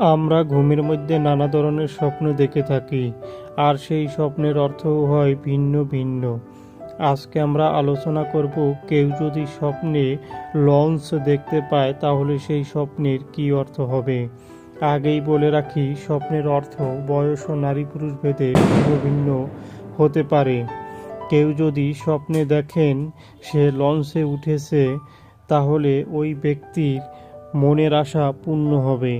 আমরা ঘুমের মধ্যে নানা ধরনের স্বপ্ন দেখে থাকি, আর সেই স্বপ্নের অর্থও হয় ভিন্ন ভিন্ন। আজকে আমরা আলোচনা করব, কেউ যদি স্বপ্নে লঞ্চ দেখতে পায়, তাহলে সেই স্বপ্নের কী অর্থ হবে? আগেই বলে রাখি, স্বপ্নের অর্থ বয়স ও নারী পুরুষ ভেদে ভিন্ন ভিন্ন হতে পারে। কেউ যদি স্বপ্নে দেখেন সে লঞ্চে উঠেছে, তাহলে ওই ব্যক্তির মনের আশা পূর্ণ হবে।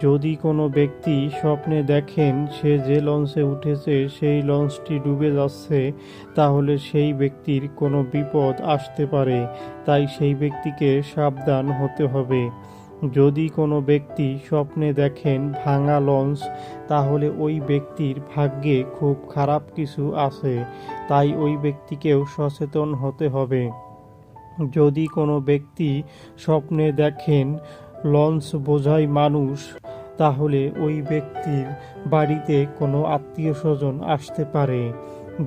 যদি কোনো ব্যক্তি স্বপ্নে দেখেন সে যে লঞ্চে উঠেছে, সেই লঞ্চটি ডুবে যাচ্ছে, তাহলে সেই ব্যক্তির কোনো বিপদ আসতে পারে। তাই সেই ব্যক্তিকে সাবধান হতে হবে। যদি কোনো ব্যক্তি স্বপ্নে দেখেন ভাঙা লঞ্চ, তাহলে ওই ব্যক্তির ভাগ্যে খুব খারাপ কিছু আছে। তাই ওই ব্যক্তিকেও সচেতন হতে হবে। যদি কোনো ব্যক্তি স্বপ্নে দেখেন লঞ্চ বোঝাই মানুষ, তাহলে ওই ব্যক্তির বাড়িতে কোনো আত্মীয় স্বজন আসতে পারে।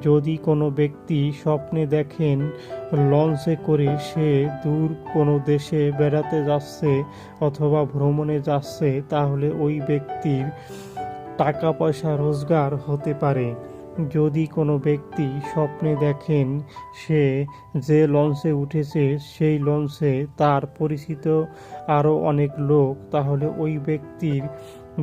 যদি কোনো ব্যক্তি স্বপ্নে দেখেন লঞ্চে করে সে দূর কোনো দেশে বেড়াতে যাচ্ছে অথবা ভ্রমণে যাচ্ছে, তাহলে ওই ব্যক্তির টাকা পয়সা রোজগার হতে পারে। যদি কোনো ব্যক্তি স্বপ্নে দেখেন সে যে লঞ্চে উঠেছে, সেই লঞ্চে তার পরিচিত আরও অনেক লোক, তাহলে ওই ব্যক্তির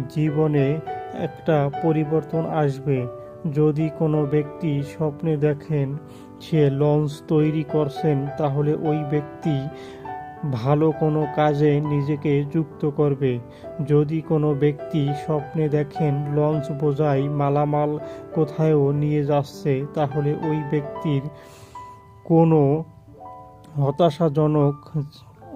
জীবনে একটা পরিবর্তন আসবে। যদি কোনো ব্যক্তি স্বপ্নে দেখেন সে লঞ্চ তৈরি করছেন, তাহলে ওই ব্যক্তি ভালো কোনো কাজে নিজেকে যুক্ত করবে। যদি কোনো ব্যক্তি স্বপ্নে দেখেন লঞ্চ বোঝাই মালামাল কোথায়ও নিয়ে যাচ্ছে, তাহলে ওই ব্যক্তির কোনো হতাশাজনক